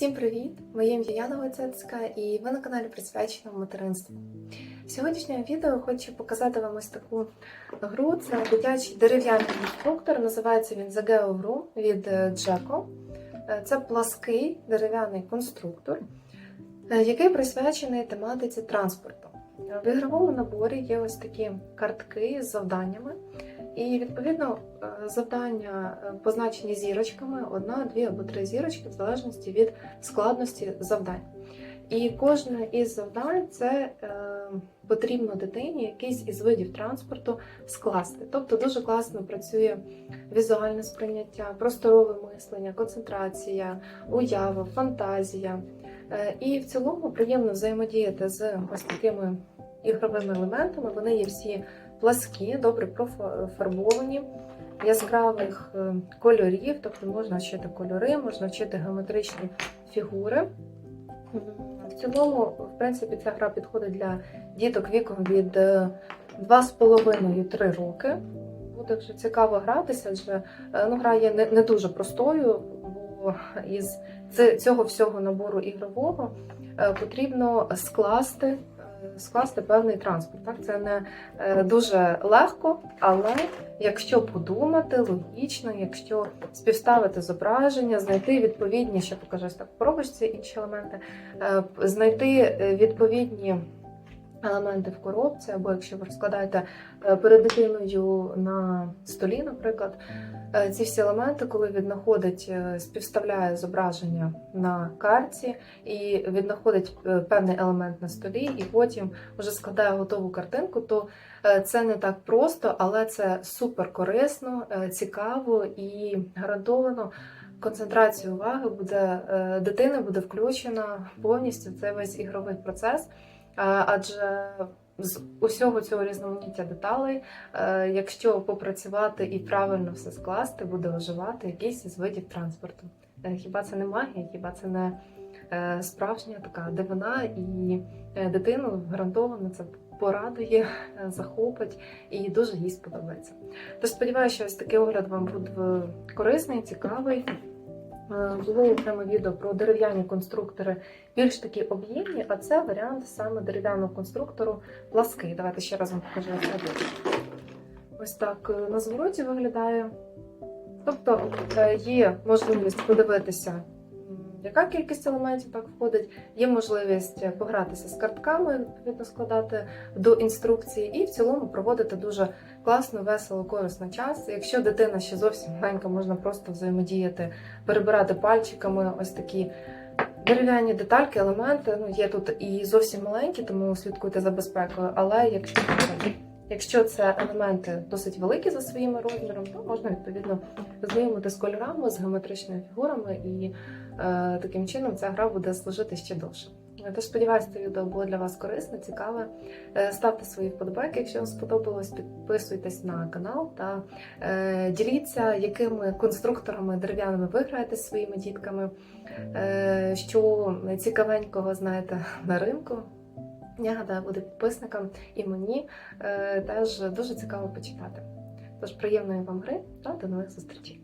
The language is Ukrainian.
Всім привіт! Моє ім'я Яна Войцецька і ви на каналі присвяченому материнству. В сьогоднішньому відео хочу показати вам ось таку гру. Це дитячий дерев'яний конструктор. Називається він The Geo Room від е, Джеко. Е, Це плаский дерев'яний конструктор, е, який присвячений тематиці транспорту. В ігровому наборі є ось такі картки з завданнями. І відповідно е, завдання е, позначені зірочками: одна, дві або три зірочки, в залежності від складності завдань. І кожне із завдань це е, потрібно дитині якийсь із видів транспорту скласти. Тобто дуже класно працює візуальне сприйняття, просторове мислення, концентрація, уява, фантазія. Е, і в цілому приємно взаємодіяти з ось такими ігровими елементами. Вони є всі пласкі, добре профарбовані, яскравих е, кольорів, тобто можна вчити кольори, можна вчити геометричні фігури. В цілому, в принципі, ця гра підходить для діток віком від е, 2,5-3 роки. Буде вже цікаво гратися, адже е, ну, гра є не, не дуже простою, бо із цього всього набору ігрового е, потрібно скласти, е, скласти певний транспорт. Так? Це не е, дуже легко, але якщо подумати логічно, якщо співставити зображення, знайти відповідні, ще покажусь так в інші елементи, е, знайти е, відповідні. Елементи в коробці, або якщо ви розкладаєте е, перед дитиною на столі, наприклад, е, ці всі елементи, коли віднаходить, е, співставляє зображення на карті і віднаходить певний елемент на столі, і потім вже складає готову картинку, то це не так просто, але це супер корисно, цікаво і гарантовано. Концентрація уваги буде дитини буде включена повністю в цей весь ігровий процес. А, Адже з усього цього різноманіття деталей, е, якщо попрацювати і правильно все скласти, буде оживати якийсь із видів транспорту. Е, Хіба це не магія, хіба це не е, справжня така дивина, і е, дитину гарантовано це порадує, е, захопить і дуже їй сподобається. Тож сподіваюся, що ось такий огляд вам буде корисний, цікавий. Е, Було окреме відео про дерев'яні конструктори більш такі об'ємні, а це варіант саме дерев'яного конструктору плаский. Давайте ще раз вам покажу. Ось так е, на звороті виглядає. Тобто е, є можливість подивитися, яка кількість елементів так входить, є можливість погратися з картками, відповідно складати до інструкції, і в цілому проводити дуже класно, весело, корисно час. Якщо дитина ще зовсім маленька, можна просто взаємодіяти, перебирати пальчиками ось такі дерев'яні детальки, елементи. Ну, є тут і зовсім маленькі, тому слідкуйте за безпекою. Але якщо, якщо це елементи досить великі за своїми розмірами, то можна відповідно знайомити з кольорами, з геометричними фігурами, і е, таким чином ця гра буде служити ще довше. Тож сподіваюся, це відео було для вас корисне, цікаве. Е, Ставте свої вподобайки, якщо вам сподобалось, підписуйтесь на канал та е, діліться, якими конструкторами дерев'яними ви граєте зі своїми дітками, е, що цікавенького знаєте на ринку. Я гадаю, буде підписникам і мені е, теж дуже цікаво почитати. Тож приємної вам гри та до нових зустрічей!